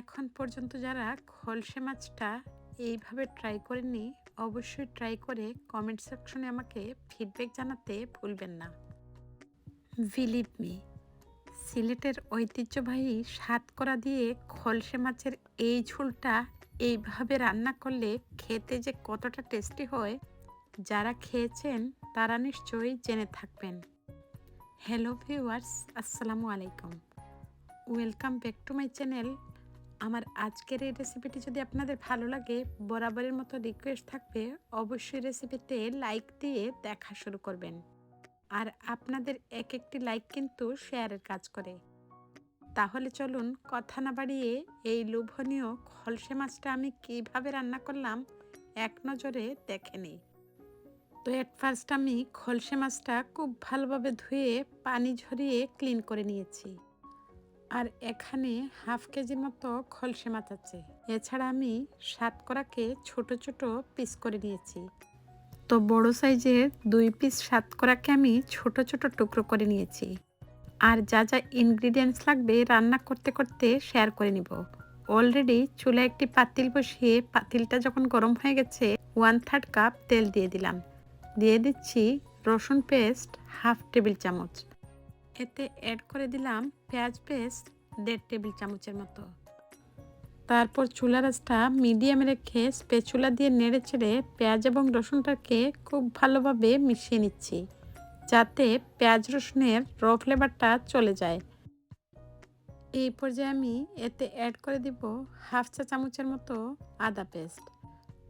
এখন পর্যন্ত যারা খলসে মাছটা এইভাবে ট্রাই করেননি, অবশ্যই ট্রাই করে কমেন্ট সেকশনে আমাকে ফিডব্যাক জানাতে ভুলবেন না। বিলিভ মি সিলেটের ঐতিহ্যবাহী সাতকরা দিয়ে খলসে মাছের এই ঝোলটা এইভাবে রান্না করলে খেতে যে কতটা টেস্টি হয়, যারা খেয়েছেন তারা নিশ্চয়ই জেনে থাকবেন। হ্যালো ভিউয়ার্স আসসালামু আলাইকুম। Welcome back to my channel আমার আজকের এই রেসিপিটি যদি আপনাদের ভালো লাগে, বরাবরের মতো রিকোয়েস্ট থাকবে, অবশ্যই রেসিপিতে লাইক দিয়ে দেখা শুরু করবেন। আর আপনাদের এক একটি লাইক কিন্তু শেয়ারের কাজ করে। তাহলে চলুন কথা না বাড়িয়ে এই লোভনীয় খলসে মাছটা আমি কীভাবে রান্না করলাম এক নজরে দেখে নিই। তো এট ফার্স্ট আমি খলসে মাছটা খুব ভালোভাবে ধুয়ে, পানি ঝরিয়ে ক্লিন করে নিয়েছি। আর এখানে হাফ কেজির মতো খলসে মাছ আছে এছাড়া আমি সাতকরাকে ছোট ছোট পিস করে নিয়েছি। তো বড় সাইজের দুই পিস সাতকরাকে আমি ছোট ছোট টুকরো করে নিয়েছি। আর যা যা ইনগ্রিডিয়েন্টস লাগবে রান্না করতে করতে শেয়ার করে নিব। অলরেডি চুলা একটি পাতিল বসিয়ে পাতিলটা যখন গরম হয়ে গেছে ওয়ান থার্ড কাপ তেল দিয়ে দিলাম। দিয়ে দিচ্ছি রসুন পেস্ট হাফ টেবিল চামচ। এতে অ্যাড করে দিলাম পেঁয়াজ পেস্ট দেড় টেবিল চামচের মতো। তারপর চুলা রাসটা মিডিয়ামে রেখে স্পেচুলা দিয়ে নেড়ে ছেড়ে পেঁয়াজ এবং রসুনটাকে খুব ভালোভাবে মিশিয়ে নিচ্ছি, যাতে পেঁয়াজ রসুনের র ফ্লেভারটা চলে যায়। এই পর্যায়ে আমি এতে অ্যাড করে দিব হাফ চা চামচের মতো আদা পেস্ট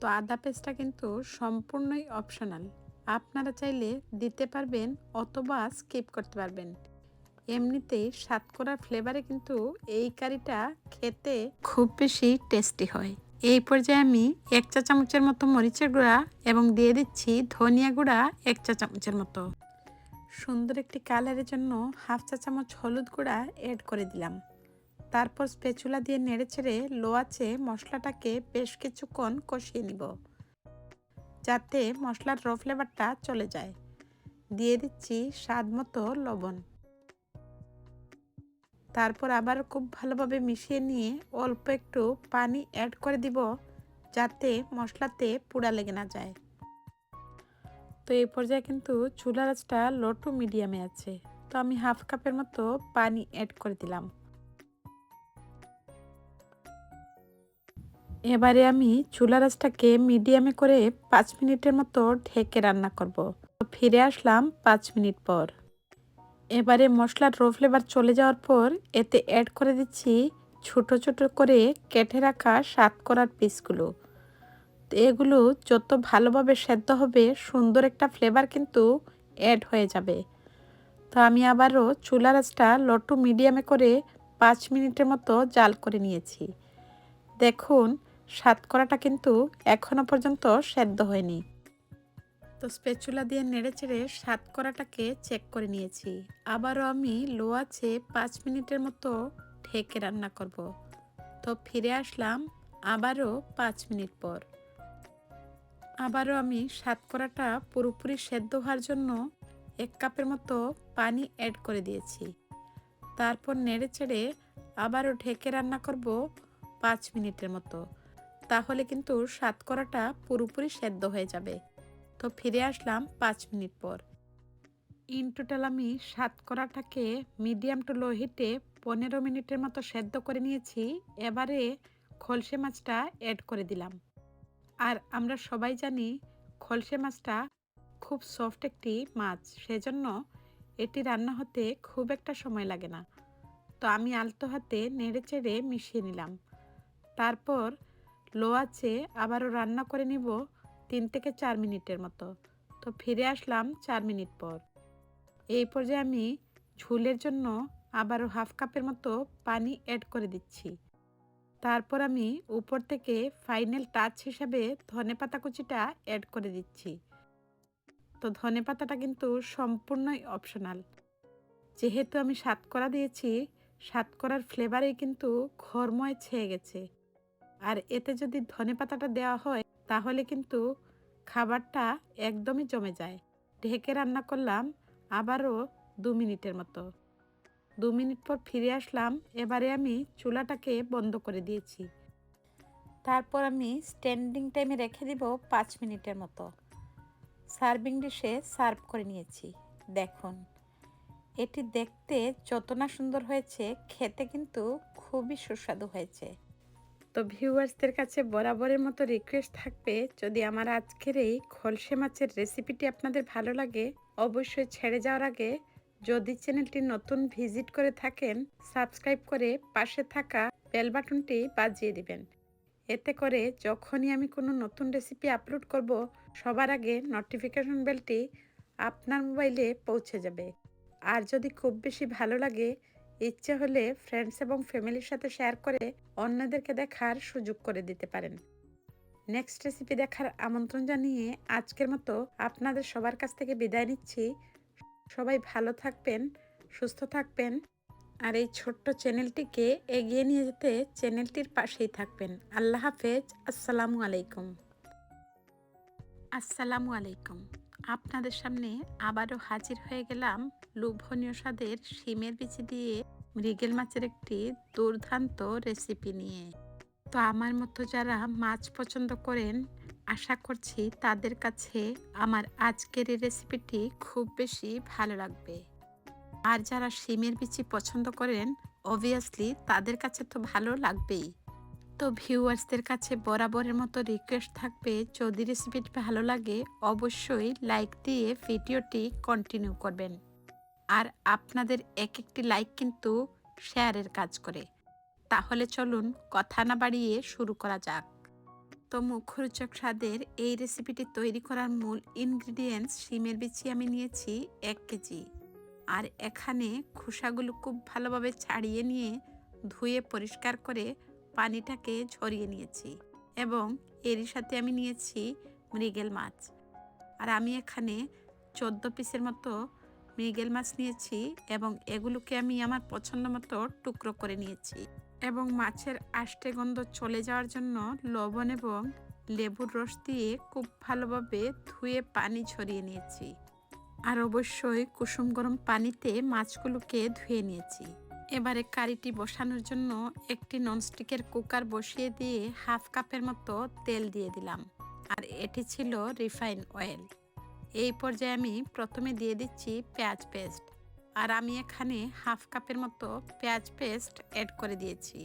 তো আদা পেস্টটা কিন্তু সম্পূর্ণই অপশনাল আপনারা চাইলে দিতে পারবেন অথবা স্কিপ করতে পারবেন। এমনিতেই সাতকরার ফ্লেভারে কিন্তু এই কারিটা খেতে খুব বেশি টেস্টি হয়। এই পর্যায়ে আমি এক চা চামচের মতো মরিচের গুঁড়া এবং দিয়ে দিচ্ছি ধনিয়া গুঁড়া এক চা চামচের মতো। সুন্দর একটি কালারের জন্য হাফ চা চামচ হলুদ গুঁড়া অ্যাড করে দিলাম। তারপর স্পেচুলা দিয়ে নেড়ে ছেড়ে লো আছে মশলাটাকে বেশ কিছুক্ষণ কষিয়ে নিব, যাতে মশলার র ফ্লেভারটা চলে যায়। দিয়ে দিচ্ছি স্বাদ মতো লবণ। তারপর আবার খুব ভালোভাবে মিশিয়ে নিয়ে অল্প একটু পানি অ্যাড করে দিব যাতে মশলাতে পুড়া লেগে না যায়। তো এই পর্যায়ে কিন্তু চুলা রাজটা লো টু মিডিয়ামে আছে। তো আমি হাফ কাপের মতো পানি অ্যাড করে দিলাম। এবারে আমি চুলা রাজটাকে মিডিয়ামে করে পাঁচ মিনিটের মতো ঢেকে রান্না করব। ফিরে আসলাম পাঁচ মিনিট পর। এবারে মশলার রো ফ্লেভার চলে যাওয়ার পর এতে অ্যাড করে দিচ্ছি ছোট ছোট করে কেটে রাখা সাত করার পিসগুলো তো এগুলো যত ভালোভাবে সেদ্ধ হবে, সুন্দর একটা ফ্লেভার কিন্তু অ্যাড হয়ে যাবে। তো আমি আবারও চুলা রাসটা লটু মিডিয়ামে করে পাঁচ মিনিটের মতো জাল করে নিয়েছি। দেখুন সাতকরাটা কিন্তু এখনও পর্যন্ত সেদ্ধ হয়নি। তো স্পেচুলা দিয়ে নেড়ে চেড়ে সাতকরাটাকে চেক করে নিয়েছি। আবারও আমি লো আছে পাঁচ মিনিটের মতো ঢেকে রান্না করব। তো ফিরে আসলাম আবারও পাঁচ মিনিট পর। আবারও আমি সাতকরাটা পুরোপুরি সেদ্ধ হওয়ার জন্য এক কাপের মতো পানি অ্যাড করে দিয়েছি। তারপর নেড়ে চেড়ে আবারও ঢেকে রান্না করব পাঁচ মিনিটের মতো। তাহলে কিন্তু সাতকরাটা পুরোপুরি সেদ্ধ হয়ে যাবে। তো ফিরে আসলাম পাঁচ মিনিট পর। ইন টোটাল আমি সাতকরাটাকে মিডিয়াম টু লো হিটে পনেরো মিনিটের মতো সেদ্ধ করে নিয়েছি। এবারে খলসে মাছটা অ্যাড করে দিলাম। আর আমরা সবাই জানি খলসে মাছটা খুব সফট একটি মাছ, সেজন্য এটি রান্না হতে খুব একটা সময় লাগে না। তো আমি আলতো হাতে নেড়ে চেড়ে মিশিয়ে নিলাম। তারপর লো আছে আবারও রান্না করে নিব তিন থেকে চার মিনিটের মতো। তো ফিরে আসলাম চার মিনিট পর। এই পর্যায়ে আমি ঝুলের জন্য আবারও হাফ কাপের মতো পানি অ্যাড করে দিচ্ছি। তারপর আমি উপর থেকে ফাইনাল টাচ হিসাবে ধনে পাতা কুচিটা অ্যাড করে দিচ্ছি। তো ধনে পাতাটা কিন্তু সম্পূর্ণই অপশনাল যেহেতু আমি সাতকরা দিয়েছি, সাতকরার ফ্লেভারেই কিন্তু ঘরময় ছেয়ে গেছে। আর এতে যদি ধনে পাতাটা দেওয়া হয় তাহলে কিন্তু খাবারটা একদমই জমে যায়। ঢেকে রান্না করলাম আবারও দু মিনিটের মতো। দু মিনিট পর ফিরে আসলাম, এবারে আমি চুলাটাকে বন্ধ করে দিয়েছি। তারপর আমি স্ট্যান্ডিং টাইমে রেখে দিব পাঁচ মিনিটের মতো। সার্ভিং ডিশে সার্ভ করে নিয়েছি, দেখুন। এটি দেখতে যত না সুন্দর হয়েছে, খেতে কিন্তু খুবই সুস্বাদু হয়েছে। তো ভিউয়ার্সদের কাছে বরাবরের মতো রিকোয়েস্ট থাকবে, যদি আমার আজকের এই খলসে মাছের রেসিপিটি আপনাদের ভালো লাগে, অবশ্যই ছেড়ে যাওয়ার আগে যদি চ্যানেলটি নতুন ভিজিট করে থাকেন সাবস্ক্রাইব করে পাশে থাকা বেল বাটনটি বাজিয়ে দিবেন। এতে করে যখনই আমি কোনো নতুন রেসিপি আপলোড করব, সবার আগে নোটিফিকেশন বেলটি আপনার মোবাইলে পৌঁছে যাবে। আর যদি খুব বেশি ভালো লাগে ইচ্ছে হলে ফ্রেন্ডস এবং ফ্যামিলির সাথে শেয়ার করে অন্যদেরকে দেখার সুযোগ করে দিতে পারেন। নেক্সট রেসিপি দেখার আমন্ত্রণ জানিয়ে আজকের মতো আপনাদের সবার কাছ থেকে বিদায় নিচ্ছি। সবাই ভালো থাকবেন, সুস্থ থাকবেন, আর এই ছোট্ট চ্যানেলটিকে এগিয়ে নিয়ে যেতে চ্যানেলটির পাশেই থাকবেন। আল্লাহ হাফেজ, আসসালামু আলাইকুম। আসসালামু আলাইকুম। আপনাদের সামনে আবারও হাজির হয়ে গেলাম লোভনীয় স্বাদের শিমের বিচি দিয়ে মৃগেল মাছের একটি দুর্দান্ত রেসিপি নিয়ে। তো আমার মতো যারা মাছ পছন্দ করেন, আশা করছি তাদের কাছে আমার আজকের এই রেসিপিটি খুব বেশি ভালো লাগবে। আর যারা শিমের বিচি পছন্দ করেন অবভিয়াসলি তাদের কাছে তো ভালো লাগবেই। তো ভিউয়ার্সদের কাছে বরাবরের মতো রিকোয়েস্ট থাকবে, যদি রেসিপিটি ভালো লাগে, অবশ্যই লাইক দিয়ে ভিডিওটি কন্টিনিউ করবেন। আর আপনাদের এক একটি লাইক কিন্তু শেয়ারের কাজ করে। তাহলে চলুন কথা না বাড়িয়ে শুরু করা যাক। তো মুখরোচক স্বাদের এই রেসিপিটি তৈরি করার মূল ইনগ্রিডিয়েন্টস শিমের বিচি আমি নিয়েছি এক কেজি। আর এখানে খোসাগুলো খুব ভালোভাবে ছাড়িয়ে নিয়ে ধুয়ে পরিষ্কার করে পানিটাকে ঝরিয়ে নিয়েছি এবং এরই সাথে আমি নিয়েছি মৃগেল মাছ। আর আমি এখানে চোদ্দ পিসের মতো মৃগেল মাছ নিয়েছি এবং এগুলোকে আমি আমার পছন্দ মতো টুকরো করে নিয়েছি এবং মাছের আষ্টে গন্ধ চলে যাওয়ার জন্য লবণ এবং লেবুর রস দিয়ে খুব ভালোভাবে ধুয়ে পানি ছড়িয়ে নিয়েছি। আর অবশ্যই কুসুম গরম পানিতে মাছগুলোকে ধুয়ে নিয়েছি। এবারে কারিটি বসানোর জন্য একটি ননস্টিকের কুকার বসিয়ে দিয়ে হাফ কাপের মতো তেল দিয়ে দিলাম। আর এটি ছিল রিফাইন অয়েল। এই পর্যায়ে আমি প্রথমে দিয়ে দিচ্ছি পেঁয়াজ পেস্ট। আর আমি এখানে হাফ কাপের মতো পেঁয়াজ পেস্ট অ্যাড করে দিয়েছি।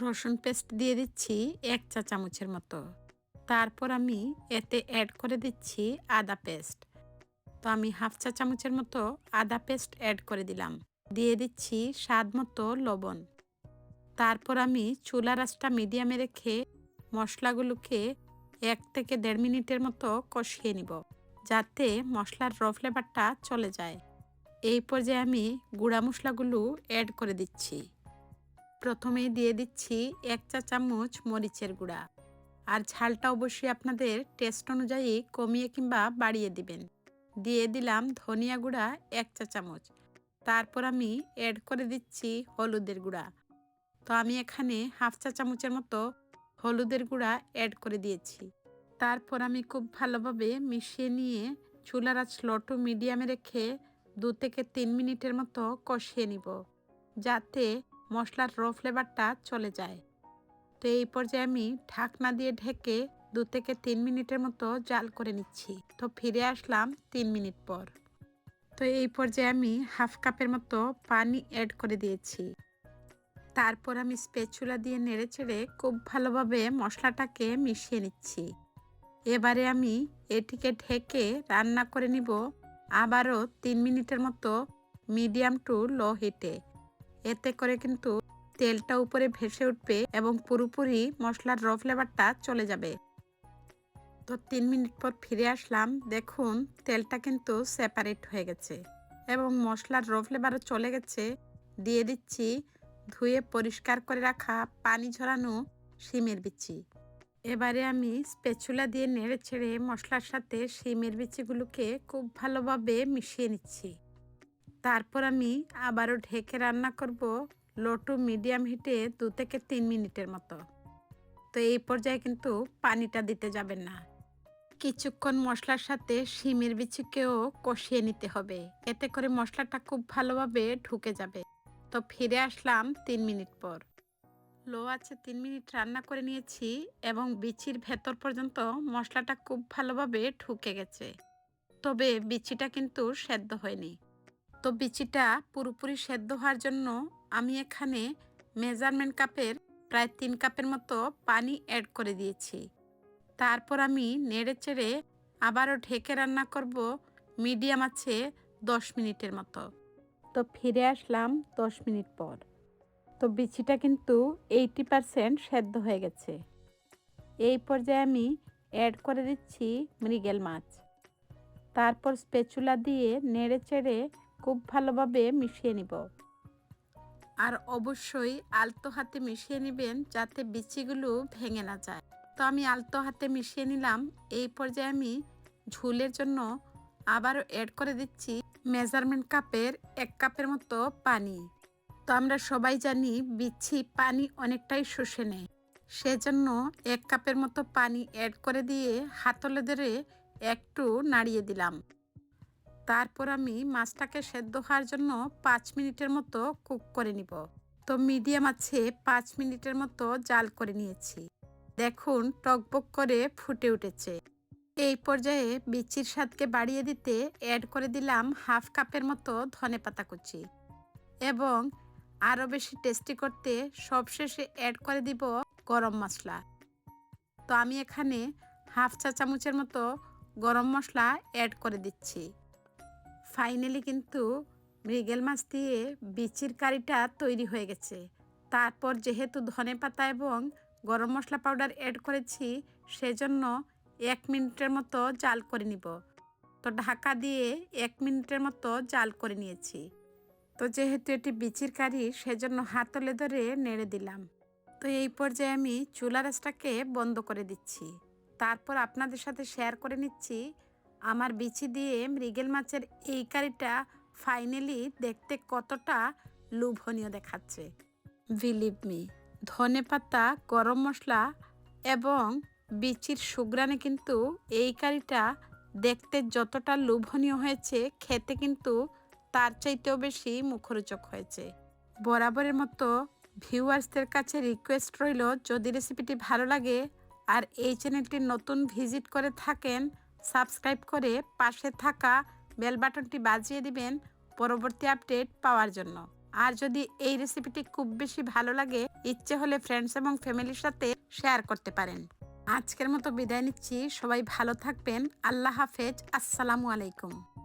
রসুন পেস্ট দিয়ে দিচ্ছি এক চা চামচের মতো। তারপর আমি এতে অ্যাড করে দিচ্ছি আদা পেস্ট। তো আমি হাফ চা চামচের মতো আদা পেস্ট অ্যাড করে দিলাম। দিয়ে দিচ্ছি স্বাদ মতো লবণ। তারপর আমি চুলা রাসটা মিডিয়ামে রেখে মশলাগুলোকে এক থেকে দেড় মিনিটের মতো কষিয়ে নিব, যাতে মশলার র ফ্লেভারটা চলে যায়। এই পর্যায়ে আমি গুঁড়া মশলাগুলো অ্যাড করে দিচ্ছি। প্রথমেই দিয়ে দিচ্ছি এক চা চামচ মরিচের গুঁড়া। আর ঝালটা অবশ্যই আপনাদের টেস্ট অনুযায়ী কমিয়ে কিংবা বাড়িয়ে দিবেন। দিয়ে দিলাম ধনিয়া গুঁড়া এক চা চামচ। তারপর আমি অ্যাড করে দিচ্ছি হলুদের গুঁড়া। তো আমি এখানে হাফ চা চামচের মতো হলুদের গুঁড়া অ্যাড করে দিয়েছি। তারপর আমি খুব ভালোভাবে মিশিয়ে নিয়ে চুলার আঁচ লটু মিডিয়ামে রেখে দু থেকে তিন মিনিটের মতো কষিয়ে নিব, যাতে মশলার র ফ্লেভারটা চলে যায়। তো এই পর্যায়ে আমি ঢাকনা দিয়ে ঢেকে দু থেকে তিন মিনিটের মতো জাল করে নিচ্ছি। তো ফিরে আসলাম তিন মিনিট পর। তো এই পর্যায়ে আমি হাফ কাপের মতো পানি অ্যাড করে দিয়েছি। তারপর আমি স্পেচুলা দিয়ে নেড়ে চেড়ে খুব ভালোভাবে মশলাটাকে মিশিয়ে নিচ্ছি। এবারে আমি এটিকে ঢেকে রান্না করে নিব আবারও তিন মিনিটের মতো মিডিয়াম টু লো হিটে এতে করে কিন্তু তেলটা উপরে ভেসে উঠবে এবং পুরোপুরি মশলার র ফ্লেভারটা চলে যাবে। তো তিন মিনিট পর ফিরে আসলাম। দেখুন, তেলটা কিন্তু সেপারেট হয়ে গেছে এবং মশলার র ফ্লেভারও চলে গেছে। দিয়ে দিচ্ছি, ধুয়ে পরিষ্কার করে রাখা পানি ঝরানো শিমের বিচি। এবারে আমি স্পেচুলা দিয়ে নেড়ে ছেড়ে মশলার সাথে শিমের বিচিগুলোকে খুব ভালোভাবে মিশিয়ে নিচ্ছি। তারপর আমি আবারও ঢেকে রান্না করব লো টু মিডিয়াম হিটে দু থেকে তিন মিনিটের মতো। তো এই পর্যায়ে কিন্তু পানিটা দিতে যাবেন না। কিছুক্ষণ মশলার সাথে শিমের বিচিকেও কষিয়ে নিতে হবে। এতে করে মশলাটা খুব ভালোভাবে ঢুকে যাবে। তো ফিরে আসলাম তিন মিনিট পর। লো আছে তিন মিনিট রান্না করে নিয়েছি এবং বিচির ভেতর পর্যন্ত মশলাটা খুব ভালোভাবে ঢুকে গেছে। তবে বিচিটা কিন্তু সেদ্ধ হয়নি। তো বিচিটা পুরোপুরি সেদ্ধ হওয়ার জন্য আমি এখানে মেজারমেন্ট কাপের প্রায় তিন কাপের মতো পানি অ্যাড করে দিয়েছি। তারপর আমি নেড়ে চেড়ে আবারও ঢেকে রান্না করব মিডিয়াম আছে দশ মিনিটের মতো। তো ফিরে আসলাম দশ মিনিট পর। তো বিচিটা কিন্তু এইটি পারসেন্ট সেদ্ধ হয়ে গেছে। এই পর্যায়ে আমি অ্যাড করে দিচ্ছি মৃগেল মাছ। তারপর স্পেচুলা দিয়ে নেড়ে চেড়ে খুব ভালোভাবে মিশিয়ে নিব। আর অবশ্যই আলতো হাতে মিশিয়ে নেবেন যাতে বিচিগুলো ভেঙে না যায়। তো আমি আলতো হাতে মিশিয়ে নিলাম। এই পর্যায়ে আমি ঝুলের জন্য আবারও অ্যাড করে দিচ্ছি মেজারমেন্ট কাপের এক কাপের মতো পানি। তো আমরা সবাই জানি বিচ্ছি পানি অনেকটাই শুষে নেয়। সেজন্য এক কাপের মতো পানি অ্যাড করে দিয়ে হাতলে ধরে একটু নাড়িয়ে দিলাম। তারপর আমি মাছটাকে সেদ্ধ হওয়ার জন্য পাঁচ মিনিটের মতো কুক করে নিব। তো মিডিয়াম আছে, পাঁচ মিনিটের মতো জাল করে নিয়েছি। দেখুন টকবক করে ফুটে উঠেছে। এই পর্যায়ে বিচির স্বাদকে বাড়িয়ে দিতে অ্যাড করে দিলাম হাফ কাপের মতো ধনে পাতা কুচি। এবং আরও বেশি টেস্টি করতে সবশেষে অ্যাড করে দিব গরম মশলা। তো আমি এখানে হাফ চা চামচের মতো গরম মশলা অ্যাড করে দিচ্ছি। ফাইনালি কিন্তু মৃগেল মাছ দিয়ে বিচির কারিটা তৈরি হয়ে গেছে। তারপর যেহেতু ধনে পাতা এবং গরম মশলা পাউডার অ্যাড করেছি, সেজন্য এক মিনিটের মতো জাল করে নিব। তো ঢাকা দিয়ে এক মিনিটের মতো জাল করে নিয়েছি। তো যেহেতু এটি বিচির কারি, সেজন্য হাতলে ধরে নেড়ে দিলাম। তো এই পর্যায়ে আমি চুলা রাসটাকে বন্ধ করে দিচ্ছি। তারপর আপনাদের সাথে শেয়ার করে নিচ্ছি, আমার বিচি দিয়ে মৃগেল মাছের এই কারিটা ফাইনালি দেখতে কতটা লোভনীয় দেখাচ্ছে। বিলিভ মি ধনে পাতা, গরম মশলা এবং বিচির সুগ্রানে কিন্তু এই কারিটা দেখতে যতটা লোভনীয় হয়েছে, খেতে কিন্তু তার চাইতেও বেশি মুখরোচক হয়েছে। বরাবরের মতো ভিউয়ার্সদের কাছে রিকোয়েস্ট রইল, যদি রেসিপিটি ভালো লাগে আর এই চ্যানেলটি নতুন ভিজিট করে থাকেন, সাবস্ক্রাইব করে পাশে থাকা বেল বাটনটি বাজিয়ে দিবেন পরবর্তী আপডেট পাওয়ার জন্য। আর যদি এই রেসিপিটি খুব বেশি ভালো লাগে, ইচ্ছে হলে ফ্রেন্ডস এবং ফ্যামিলির সাথে শেয়ার করতে পারেন। আজকের মতো বিদায় নিচ্ছি। সবাই ভালো থাকবেন। আল্লাহ হাফেজ। আসসালামু আলাইকুম।